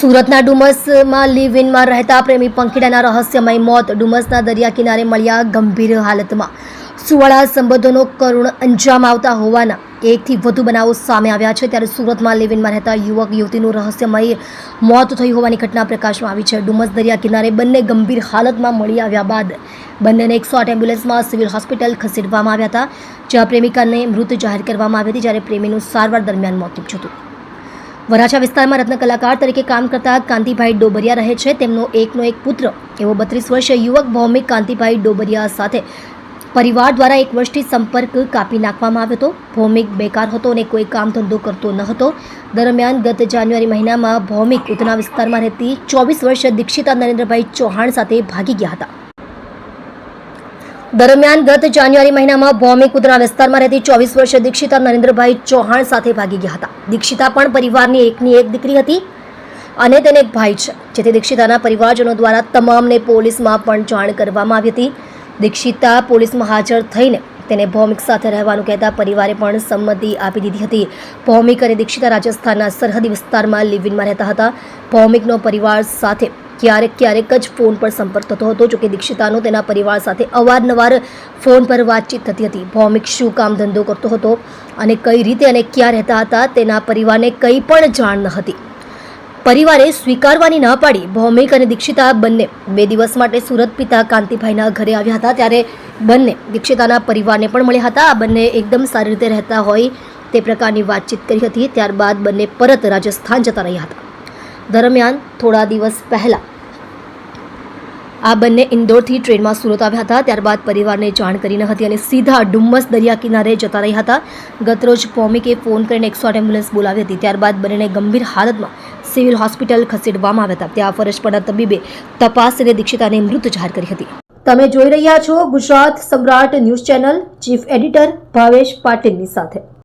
સુરતના ડુમસમાં લીવ ઇનમાં રહેતા પ્રેમી પંખીડાના રહસ્યમય મોત ડુમસના દરિયા કિનારે મળ્યા ગંભીર હાલતમાં. સુવાળા સંબંધોનો કરુણ અંજામ આવતા હોવાના એકથી વધુ બનાવો સામે આવ્યા છે. ત્યારે સુરતમાં લીવ ઇનમાં રહેતા યુવક, યુવતીનું રહસ્યમય મોત થઈ હોવાની ઘટના પ્રકાશમાં આવી છે. ડુમસ દરિયા કિનારે બંને ગંભીર હાલતમાં મળી આવ્યા બાદ બંનેને એકસો આઠ એમ્બ્યુલન્સમાં સિવિલ હોસ્પિટલ ખસેડવામાં આવ્યા હતા, જ્યાં પ્રેમિકાને મૃત જાહેર કરવામાં આવી હતી, જ્યારે પ્રેમીનું સારવાર દરમિયાન મોત નીપજ્યું હતું. વરાછા વિસ્તારમાં રત્ન કલાકાર તરીકે કામ કરતા કાંતિભાઈ ડોબરિયા રહે છે. તેમનો એકનો એક પુત્ર, એવો બત્રીસ વર્ષીય યુવક ભૌમિક કાંતિભાઈ ડોબરિયા સાથે પરિવાર દ્વારા એક વર્ષથી સંપર્ક કાપી નાખવામાં આવ્યો હતો. ભૌમિક બેકાર હતો અને કોઈ કામ ધંધો કરતો ન હતો. દરમિયાન ગત જાન્યુઆરી મહિનામાં ભૌમિક ઉધના વિસ્તારમાં રહેતી ચોવીસ વર્ષીય દીક્ષિતા નરેન્દ્રભાઈ ચૌહાણ સાથે ભાગી ગયા હતા. દરમિયાન ગત જાન્યુઆરી મહિનામાં ભૌમિક ઉધના વિસ્તારમાં રહેતી ચોવીસ વર્ષીય દીક્ષિતા નરેન્દ્રભાઈ ચૌહાણ સાથે ભાગી ગયા હતા. દીક્ષિતા પણ પરિવારની એકની એક દીકરી હતી અને તેને એક ભાઈ છે. જેથી દીક્ષિતાના પરિવારજનો દ્વારા તમામને પોલીસમાં પણ જાણ કરવામાં આવી હતી. દીક્ષિતા પોલીસમાં હાજર થઈને તેને ભૌમિક સાથે રહેવાનું કહેતા પરિવારે પણ સંમતિ આપી દીધી હતી. ભૌમિક અને દીક્ષિતા રાજસ્થાનના સરહદી વિસ્તારમાં લિવિનમાં રહેતા હતા. ભૌમિકનો પરિવાર સાથે ક્યારેક ક્યારેક જ ફોન પર સંપર્ક થતો હતો, જોકે દીક્ષિતાનો તેના પરિવાર સાથે અવારનવાર ફોન પર વાતચીત થતી હતી. ભૌમિક શું કામ ધંધો કરતો હતો અને કઈ રીતે અને ક્યાં રહેતા હતા, તેના પરિવારને કંઈ પણ જાણ ન હતી. પરિવારે સ્વીકારવાની ના પાડી. ભૌમિક અને દીક્ષિતા બંને બે દિવસ માટે સુરત પિતા કાંતિભાઈના ઘરે આવ્યા હતા, ત્યારે બંને દીક્ષિતાના પરિવારને પણ મળ્યા હતા. આ બંને એકદમ સારી રીતે રહેતા હોય તે પ્રકારની વાતચીત કરી હતી, ત્યારબાદ બંને પરત રાજસ્થાન જતા રહ્યા હતા. દરમિયાન થોડા દિવસ પહેલાં આ બંને ઇન્દોરથી ટ્રેનમાં સુરત આવ્યા હતા. ત્યારબાદ પરિવારને જાણ કરી ન હતી અને સીધા ડુમ્મસ દરિયા કિનારે જતા રહ્યા હતા. ગતરોજ ભૌમિકે ફોન કરીને એકસો આઠ એમ્બ્યુલન્સ બોલાવી હતી. ત્યારબાદ બંનેને ગંભીર હાલતમાં સિવિલ હોસ્પિટલ ખસેડવામાં આવ્યા હતા. ત્યાં ફરજ પરના તબીબે તપાસ અને દીક્ષિતાને મૃત જાહેર કરી હતી. તમે જોઈ રહ્યા છો Gujarat Samrat news channel chief editor Bhavesh પાટીલની સાથે.